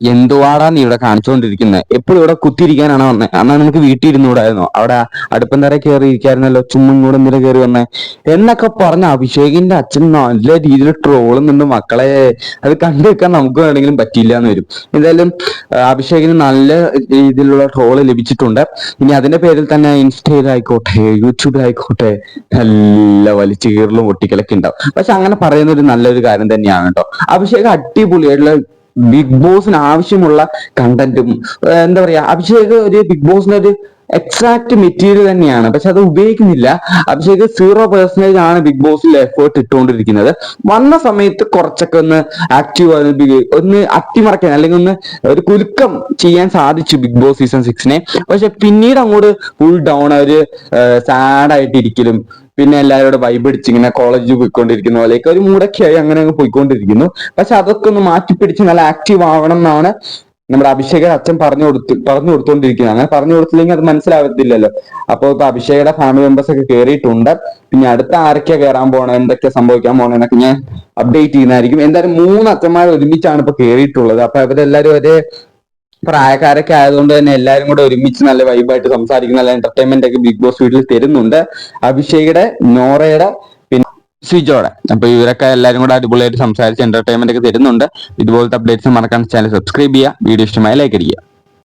എന്തുവാടാ നീ ഇവിടെ കാണിച്ചുകൊണ്ടിരിക്കുന്നത് എപ്പോഴും ഇവിടെ കുത്തിയിരിക്കാനാണ് വന്നത് അന്നാ നമുക്ക് വീട്ടിൽ ഇരുന്നൂടായിരുന്നോ അവിടെ അടുപ്പം തറ കയറി ഇരിക്കായിരുന്നല്ലോ ചുമ്മും കൂടെ എന്തിനാ കയറി വന്നേ. എന്നൊക്കെ പറഞ്ഞ അഭിഷേകിന്റെ അച്ഛൻ നല്ല രീതിയിൽ ട്രോളുന്നുണ്ട് മക്കളെ അത് കണ്ടു വെക്കാൻ നമുക്ക് വേണമെങ്കിലും പറ്റിയില്ല എന്ന് വരും. എന്തായാലും അഭിഷേകിന് നല്ല രീതിയിലുള്ള ട്രോൾ ലഭിച്ചിട്ടുണ്ട്. ഇനി അതിന്റെ പേരിൽ തന്നെ ഇൻസ്റ്റയിലായിക്കോട്ടെ യൂട്യൂബിലായിക്കോട്ടെ നല്ല വലിച്ചു കീറലും ഒട്ടിക്കലൊക്കെ ഉണ്ടാവും. പക്ഷെ അങ്ങനെ പറയുന്ന ഒരു നല്ലൊരു കാര്യം തന്നെയാണ് കേട്ടോ. അഭിഷേക് അടിപൊളിയായിട്ടുള്ള ബിഗ് ബോസിന് ആവശ്യമുള്ള കണ്ടന്റും എന്താ പറയാ അഭിഷേക് ഒരു ബിഗ് ബോസിന്റെ ഒരു എക്സാക്ട് മെറ്റീരിയൽ തന്നെയാണ്. പക്ഷെ അത് ഉപയോഗിക്കുന്നില്ല. അഭിഷേക് സീറോ പെർസെന്റേജ് ആണ് ബിഗ് ബോസിൽ എഫേർട്ട് ഇട്ടുകൊണ്ടിരിക്കുന്നത്. വന്ന സമയത്ത് കുറച്ചൊക്കെ ഒന്ന് ആക്റ്റീവ് ഒന്ന് അട്ടിമറക്കാൻ അല്ലെങ്കിൽ ഒന്ന് ഒരു കുലുക്കം ചെയ്യാൻ സാധിച്ചു ബിഗ് ബോസ് സീസൺ സിക്സിനെ പക്ഷെ പിന്നീട് അങ്ങോട്ട് ഫുൾ ഡൗൺ അവർ സാഡ് ആയിട്ട് ഇരിക്കലും പിന്നെ എല്ലാവരോടും വൈബ് അടിച്ച് ഇങ്ങനെ കോളേജിൽ പോയിക്കൊണ്ടിരിക്കുന്ന പോലെയൊക്കെ ഒരു മൂടൊക്കെയായി അങ്ങനെ അങ്ങ് പോയിക്കൊണ്ടിരിക്കുന്നു. പക്ഷെ അതൊക്കെ ഒന്ന് മാറ്റിപ്പിടിച്ച് നല്ല ആക്റ്റീവ് ആവണം എന്നാണ് നമ്മുടെ അഭിഷേകയുടെ അച്ഛൻ പറഞ്ഞു കൊടുത്തു പറഞ്ഞു കൊടുത്തോണ്ടിരിക്കുന്നത് അങ്ങനെ പറഞ്ഞു കൊടുത്തില്ലെങ്കിൽ അത് മനസ്സിലാവത്തില്ലല്ലോ. അപ്പോൾ ഇപ്പൊ അഭിഷേകയുടെ ഫാമിലി മെമ്പേഴ്സ് ഒക്കെ കയറിയിട്ടുണ്ട് പിന്നെ അടുത്ത ആരൊക്കെയാ കയറാൻ പോണേ? എന്തൊക്കെ സംഭവിക്കാൻ പോണേ എന്നൊക്കെ ഞാൻ അപ്ഡേറ്റ് ചെയ്യുന്നതായിരിക്കും. എന്തായാലും മൂന്ന് അച്ഛന്മാർ ഒരുമിച്ചാണ് ഇപ്പൊ കയറിയിട്ടുള്ളത് അപ്പൊ അവരെല്ലാരും ഒരേ പ്രായക്കാരൊക്കെ ആയതുകൊണ്ട് തന്നെ എല്ലാരും കൂടെ ഒരുമിച്ച് നല്ല വൈബായിട്ട് സംസാരിക്കുന്ന നല്ല എന്റർടൈൻമെന്റ് ഒക്കെ ബിഗ് ബോസ് വീട്ടിൽ തരുന്നുണ്ട്. അഭിഷേകയുടെ നോറയുടെ സിജോടെ അപ്പൊ ഇവരൊക്കെ എല്ലാരും കൂടെ അടിപൊളിയായിട്ട് സംസാരിച്ച് എന്റർടൈൻമെന്റ് ഒക്കെ തരുന്നുണ്ട്. ഇതുപോലത്തെ അപ്ഡേറ്റ്സ് മറക്കാൻ ചാനൽ സബ്സ്ക്രൈബ് ചെയ്യുക. വീഡിയോ ഇഷ്ടമായി ലൈക്ക് അടിക്കുക.